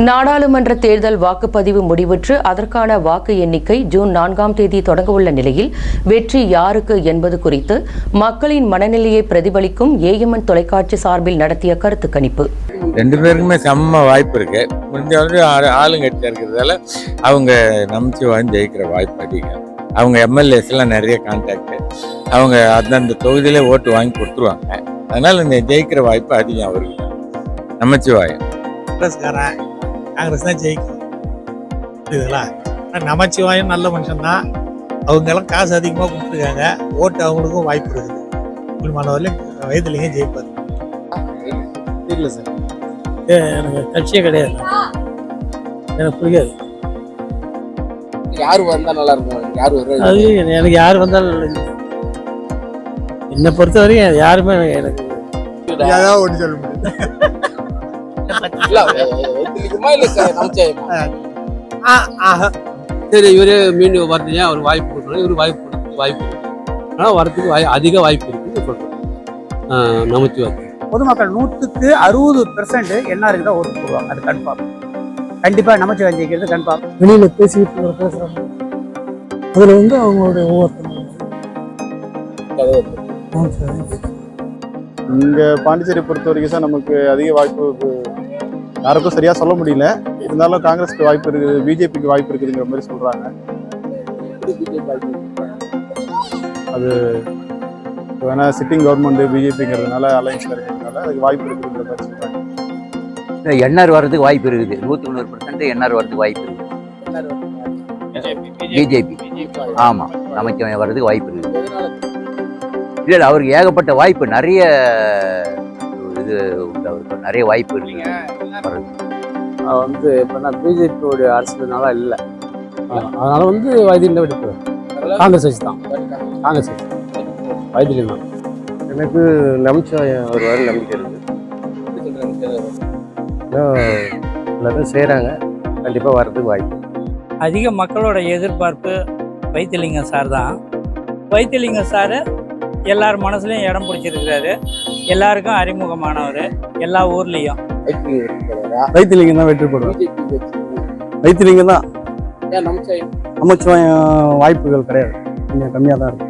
நாடாளுமன்ற தேர்தல் வாக்குப்பதிவு முடிவுற்று அதற்கான வாக்கு எண்ணிக்கை ஜூன் நான்காம் தேதி தொடங்கவுள்ள நிலையில் வெற்றி யாருக்கு என்பது குறித்து மக்களின் மனநிலையை பிரதிபலிக்கும் ஏஎம்என் தொலைக்காட்சி சார்பில் நடத்திய கருத்து கணிப்பு. ரெண்டு பேருக்குமே செம்ம வாய்ப்பு இருக்கு. முடிஞ்ச வரைக்கும் ஆளு- ஆளுங்கட்சியா இருக்கிறதால அவங்க நமச்சிவாயம் ஜெயிக்கிற வாய்ப்பு அதிகம். அவங்க எம்எல்ஏஸ் எல்லாம் நிறைய கான்டாக்ட் அவங்க அந்தந்த தொகுதியிலே ஓட்டு வாங்கி கொடுத்துருவாங்க. அதனால இந்த ஜெயிக்கிற வாய்ப்பு அதிகம் அவருக்கு. நமச்சிவாயம் காங்கிரஸ்காரன் காங்கிரஸ் தான் ஜெயிக்கும். புரியுதுங்களா? நமச்சிவாயம் நல்ல மனுஷன்தான். அவங்க எல்லாம் காசு அதிகமாக கொடுத்துருக்காங்க. ஓட்டு அவங்களுக்கும் வாய்ப்பு இருக்குது. குடும்பமானவர்களே வயதுலேயும் ஜெயிப்பார். தெரியல சார். எனக்கு கட்சியே கிடையாது. எனக்கு பிடிக்காது யாரு வந்தா நல்லா இருக்கும்? யாரு வர்றது அது எனக்கு யார் வந்தாலும். என்னை பொறுத்த வரைக்கும் யாருமே எனக்கு ஏதாவது ஒன்று சொல்ல முடியும் சரி இவரே மீண்டும் வரதுங்க அவர் வாய்ப்பு கொடுக்கணும் இவரு வாய்ப்பு கொடுத்து வாய்ப்பு ஆனால் வரதுக்கு வாய் அதிக வாய்ப்பு இருக்குன்னு சொல்கிறேன் நமச்சிவாயம் பொதுமக்கள் நூற்றுக்கு அறுபது பெர்சன்ட் என்ஆருக்கு தான் ஓட்டு போடுவாங்க அது கன்ஃபார்ம் கண்டிப்பா நமச்சிவாயம் ஜெயிக்கிறது கன்ஃபார்ம் வெளியில பேசிக்கிட்டு பேசுறாங்க அதுல வந்து அவங்களுடைய ஒவ்வொருத்தரும் இங்க பாண்டிச்சேரி பொறுத்த வரைக்கும் சார் நமக்கு அதிக வாய்ப்பு யாருக்கும் சரியா சொல்ல முடியல. இருந்தாலும் காங்கிரஸ்க்கு வாய்ப்பு இருக்குது பிஜேபிக்கு வாய்ப்பு இருக்குதுங்கிற மாதிரி சொல்றாங்க. வேணா சிட்டிங் கவர்மெண்ட் பிஜேபிங்கிறதுனால அலைன்ஸ்ல இருக்கிறதுனால அதுக்கு வாய்ப்பு இருக்குதுங்கிற மாதிரி சொல்றாங்க. என்ஆர் வர்றதுக்கு வாய்ப்பு இருக்குது. நூற்றுக்கு நூறு பர்சன்ட் என்ஆர் வர்றதுக்கு வாய்ப்பு இருக்குது. பிஜேபி. ஆமா நமக்கு வர்றதுக்கு வாய்ப்பு இருக்குது. இல்லை அவருக்கு ஏகப்பட்ட வாய்ப்பு. நிறைய இது அவருக்கு நிறைய வாய்ப்பு வர்றதுக்கு. வந்து இப்போ பிஜேபியோடைய அரசியல்னால இல்லை. அதனால வந்து வைத்தியம் எடுப்பு காங்கிரஸ் கட்சி தான். காங்கிரஸ் கட்சி. வைத்தியம் தான் எனக்கு நம்பிச்சாயம் ஒரு வாரம் நம்பிக்கை இருக்கு. எல்லாரும் செய்கிறாங்க கண்டிப்பாக வர்றதுக்கு வாய்ப்பு. அதிக மக்களோட எதிர்பார்ப்பு வைத்தியலிங்கம் சார் தான். வைத்தியலிங்கம் சார் எல்லார் மனசுலையும் இடம் பிடிச்சிருக்கிறாரு. எல்லாருக்கும் அறிமுகமானவர். எல்லா ஊர்லேயும். வைத்திலிங்கம் தான் வெற்றி வெற்றி வைத்திலிங்கம் தான். நமச்சிவாயம்? வாய்ப்புகள் கிடையாது. கொஞ்சம் கம்மியாக தான் இருக்கு.